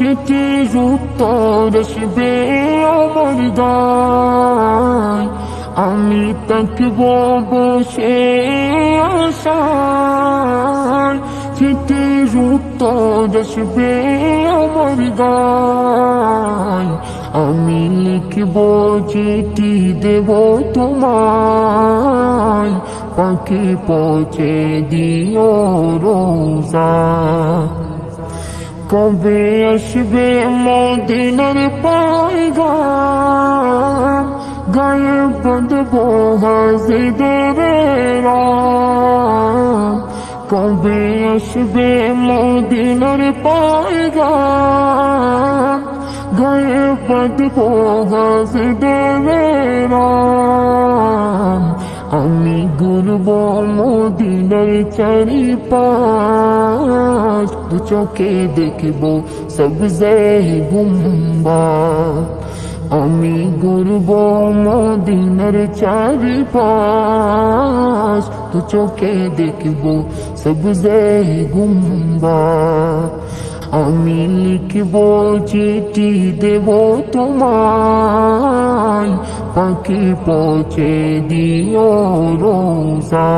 চিঠি উত্তর আসবে আমার গায় আমি থাকব বসে আশায় চিঠি উত্তর আসবে আমার গায় আমি লিখব চিঠি দেব তোমায় পাখি পৌঁছে দিও রোজা কবে আসবে মদিনার পায়গাম? গায়ে বাঁধব হাজিদের কবে আসবে মদিনার পায়গাম? গায়ে বাঁধব হাজিদের আমি। গুরব মদিনার চারি পাঁচ দু চোখে দেখব সবজে গুম্বা। আমি গুরব মদিনার চারি পাঁচ দু চোখে দেখব সবজে গুম্বা। আমি লিখব চিঠি দেব তোমায়, পাখি পৌঁছে দিও রোজা।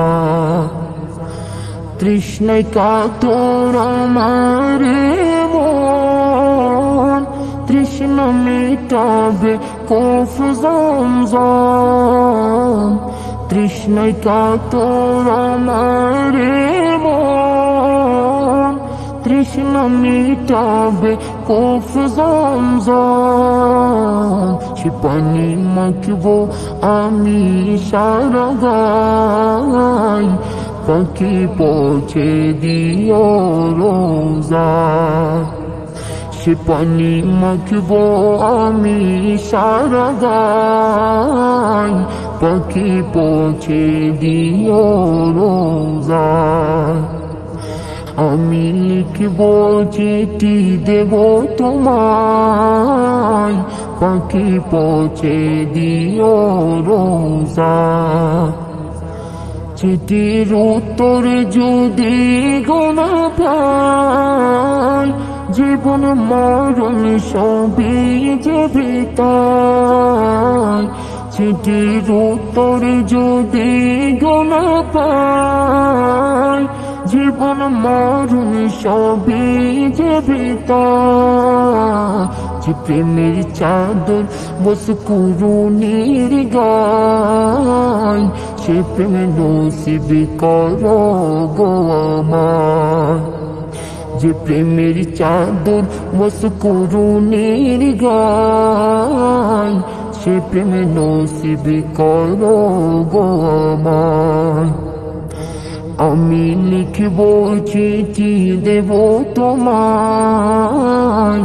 তৃষ্ণায় কাতর আমার মন। তৃষ্ণ মিটাবে কফ জমজম। তৃষ্ণায় কাতর আমার মন। তৃষ্ণ মিটাবে কফ জমজম। সে পানি মাখবো আমি সারা গাই পাখি পৌঁছে দিও রোজা। সে পানি মাখবো আমি সারা পাখি পৌঁছে দিও রোজা। আমি লিখব চিঠি, দেব তোমায়। পাখি পৌঁছে দিও রোজা। চিঠির উত্তর যদি গোনা পাই, জীবন মরণ সবই যে ভিতায় চিঠির উত্তর যদি গোনা পাই, জীবন মরণ সবই যে ভিতায় যে প্রেমের চাদর বস কুরুনির গায় সে প্রেম নসিব কর গো আমার। যে প্রেমের চাদর বস কুরুনির গায় সে প্রেম নসিব কর গো আমার। আমি লিখব চিঠি দেব তোমায়